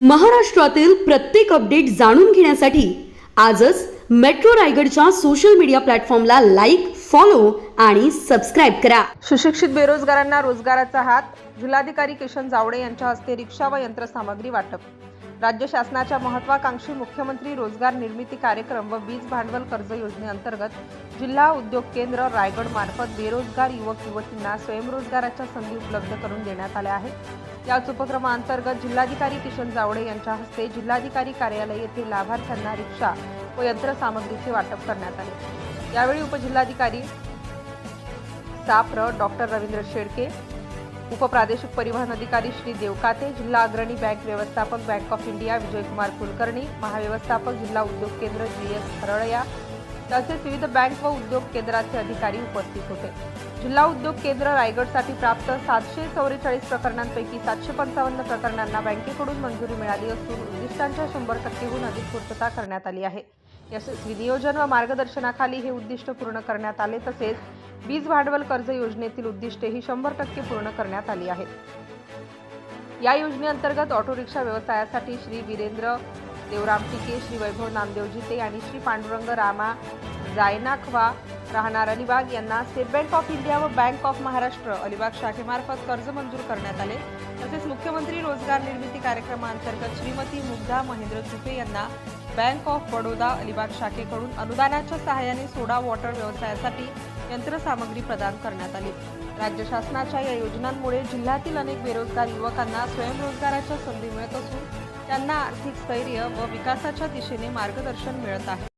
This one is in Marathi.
महाराष्ट्रातील प्रत्येक अपडेट जाणून घेण्यासाठी आजच मेट्रो रायगडच्या सोशल मीडिया प्लॅटफॉर्मला लाईक फॉलो आणि सबस्क्राईब करा. सुशिक्षित बेरोजगारांना रोजगाराचा हात जिल्हाधिकारी किशन जावडे यांच्या हस्ते रिक्षा व यंत्रसामग्री वाटप. राज्य शासनाच्या महत्वाकांक्षी मुख्यमंत्री रोजगार निर्मिती कार्यक्रम व वीज भांडवल कर्ज योजनेअंतर्गत जिल्हा उद्योग केंद्र रायगड मार्फत बेरोजगार युवक युवतींना स्वयंरोजगाराच्या संधी उपलब्ध करून देण्यात आल्या आहेत. याच उपक्रमाअंतर्गत जिल्हाधिकारी किशन जावडे यांच्या हस्ते जिल्हाधिकारी कार्यालय येथे लाभार्थ्यांना रिक्षा व यंत्रसामग्रीचे वाटप करण्यात आले. यावेळी उपजिल्हाधिकारी साप्र डॉक्टर रवींद्र शेडके उपप्रादेशिक परिवहन अधिकारी श्री देवकाते जिल्हा अग्रणी बँक व्यवस्थापक bank of India Vijaykumar Kulkarni महाव्यवस्थापक जिल्हा उद्योग केंद्र जी एस हरळया तसेच विविध बँक व उद्योग केंद्राचे अधिकारी उपस्थित होते. जिल्हा उद्योग केंद्र रायगडसाठी प्राप्त सातशे चौवेचाळीस प्रकरणांपैकी सातशे पंचावन्न प्रकरणांना बँकेकडून मंजुरी मिळाली असून उद्दिष्टांच्या शंभर टक्केहून अधिक पूर्तता करण्यात आली आहे. यशस्वी नियोजन व मार्गदर्शनाखाली हे उद्दिष्ट पूर्ण करण्यात आले तसेच वीज भांडवल कर्ज योजनेतील उद्दिष्टेही शंभर टक्के पूर्ण करण्यात आली आहेत. या योजनेअंतर्गत ऑटो रिक्षा व्यवसायासाठी श्री वीरेंद्र देवराम टिके श्री वैभव नामदेवजीते आणि श्री पांडुरंग रामा जायनाखवा राहणार अलिबाग यांना स्टेट बँक ऑफ इंडिया व बँक ऑफ महाराष्ट्र अलिबाग शाखेमार्फत कर्ज मंजूर करण्यात आले. तसेच मुख्यमंत्री रोजगार निर्मिती कार्यक्रमाअंतर्गत श्रीमती मुग्धा महेंद्र चुके यांना बँक ऑफ बडोदा अलिबाग शाखेकडून अनुदानाच्या सहाय्याने सोडा वॉटर व्यवसायासाठी यंत्रसामग्री प्रदान करण्यात आली. राज्य शासनाच्या या योजनांमुळे जिल्ह्यातील अनेक बेरोजगार युवकांना स्वयंरोजगाराच्या संधी मिळत असून त्यांना आर्थिक स्थैर्य व विकासाच्या दिशेने मार्गदर्शन मिळत आहे.